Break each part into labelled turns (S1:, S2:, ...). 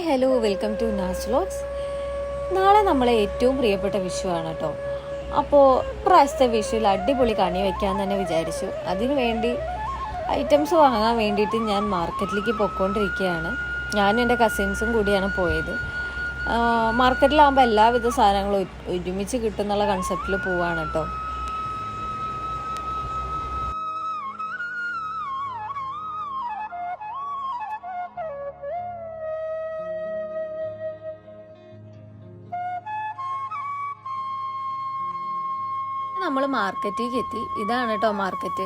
S1: Hi hello welcome to Naz vlogs. നാളെ നമ്മളെ ഏറ്റവും പ്രിയപ്പെട്ട വിഷുവാണ് കേട്ടോ അപ്പോൾ പ്രാവശ്യത്തെ വിഷുവിൽ അടിപൊളി കണി വെക്കാൻ തന്നെ വിചാരിച്ചു. അതിനു വേണ്ടി ഐറ്റംസ് വാങ്ങാൻ വേണ്ടിയിട്ട് ഞാൻ മാർക്കറ്റിലേക്ക് പൊയ്ക്കൊണ്ടിരിക്കുകയാണ്. ഞാനും എന്റെ കസിൻസും കൂടിയാണ് പോയത്. മാർക്കറ്റിലാകുമ്പോൾ എല്ലാവിധ സാധനങ്ങളും ഒരുമിച്ച് കിട്ടുന്നുള്ള കൺസെപ്റ്റിൽ പോവാണ് കേട്ടോ നമ്മൾ മാർക്കറ്റിലേക്ക് എത്തി. ഇതാണ് കേട്ടോ മാർക്കറ്റ്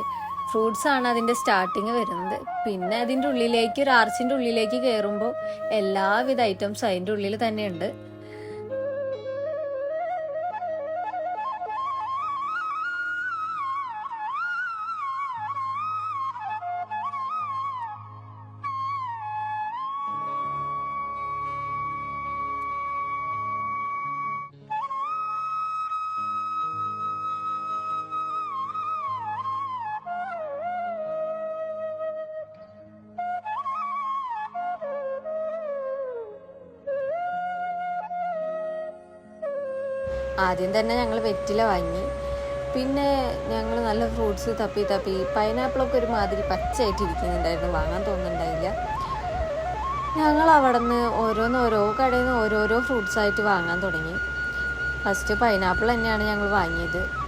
S1: ഫ്രൂട്ട്സ് ആണ് അതിന്റെ സ്റ്റാർട്ടിങ് വരുന്നത്. പിന്നെ അതിന്റെ ഉള്ളിലേക്ക് ഒരു ആർച്ചിന്റെ ഉള്ളിലേക്ക് കയറുമ്പോൾ എല്ലാവിധ ഐറ്റംസും അതിന്റെ ഉള്ളിൽ തന്നെയുണ്ട്. ആദ്യം തന്നെ ഞങ്ങൾ വെറ്റില വാങ്ങി. പിന്നെ ഞങ്ങൾ നല്ല ഫ്രൂട്ട്സ് തപ്പി തപ്പി പൈനാപ്പിളൊക്കെ ഒരു മാതിരി പച്ചയായിട്ട് ഇരിക്കുന്നുണ്ടായിരുന്നു വാങ്ങാൻ തോന്നുന്നുണ്ടായില്ല. ഞങ്ങൾ അവിടെ നിന്ന് ഓരോന്ന് ഓരോ കടയിൽ നിന്ന് ഓരോരോ ഫ്രൂട്ട്സ് ആയിട്ട് വാങ്ങാൻ തുടങ്ങി. ഫസ്റ്റ് പൈനാപ്പിൾ തന്നെയാണ് ഞങ്ങൾ വാങ്ങിയത്.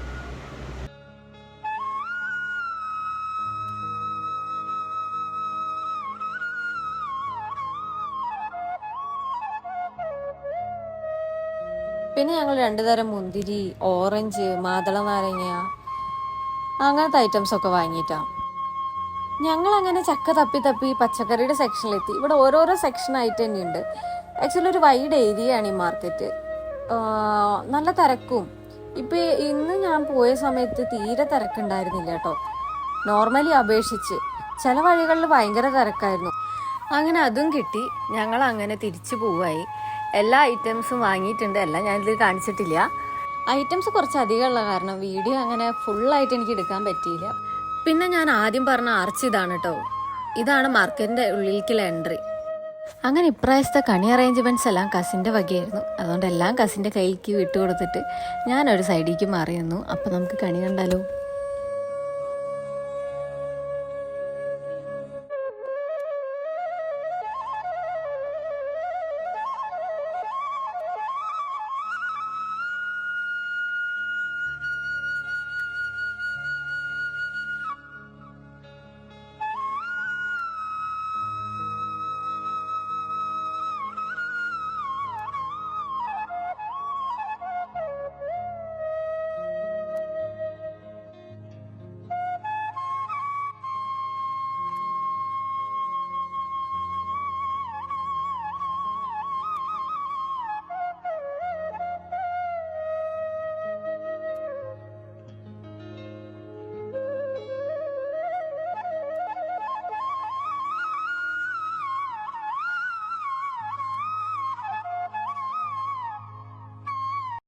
S1: പിന്നെ ഞങ്ങൾ രണ്ടു തരം മുന്തിരി ഓറഞ്ച് മാതള നാരങ്ങ അങ്ങനത്തെ ഐറ്റംസ് ഒക്കെ വാങ്ങിയിട്ടാണ് ഞങ്ങൾ അങ്ങനെ ചക്ക തപ്പി തപ്പി പച്ചക്കറിയുടെ സെക്ഷനിലെത്തി ഇവിടെ ഓരോരോ സെക്ഷൻ ആയിട്ട് തന്നെയുണ്ട്. ആക്ച്വലി ഒരു വൈഡ് ഏരിയ ആണ് ഈ മാർക്കറ്റ് നല്ല തിരക്കും. ഇപ്പൊ ഇന്ന് ഞാൻ പോയ സമയത്ത് തീരെ തിരക്കുണ്ടായിരുന്നില്ല കേട്ടോ. നോർമലി അപേക്ഷിച്ച്. ചില വഴികളിൽ ഭയങ്കര തിരക്കായിരുന്നു. അങ്ങനെ അതും കിട്ടി. ഞങ്ങൾ അങ്ങനെ തിരിച്ചു പോവായി. എല്ലാ ഐറ്റംസും വാങ്ങിയിട്ടുണ്ട്. എല്ലാം ഞാനിതിൽ കാണിച്ചിട്ടില്ല. ഐറ്റംസ് കുറച്ച് അധികമുള്ള കാരണം വീഡിയോ അങ്ങനെ ഫുള്ളായിട്ട് എനിക്ക് എടുക്കാൻ പറ്റിയില്ല. പിന്നെ ഞാൻ ആദ്യം പറഞ്ഞ ആർച്ച് ഇതാണ് കേട്ടോ ഇതാണ് മാർക്കറ്റിന്റെ ഉള്ളിലേക്കുള്ള എൻട്രി അങ്ങനെ ഇപ്രാവശ്യത്തെ കണി അറേഞ്ച്മെന്റ്സ് എല്ലാം കസിന്റെ വകയായിരുന്നു. അതുകൊണ്ട് എല്ലാം കസിന്റെ കയ്യിലേക്ക് വിട്ടുകൊടുത്തിട്ട് ഞാനൊരു സൈഡിലേക്ക് മാറി നിന്നു അപ്പോൾ നമുക്ക് കണി കണ്ടാലോ?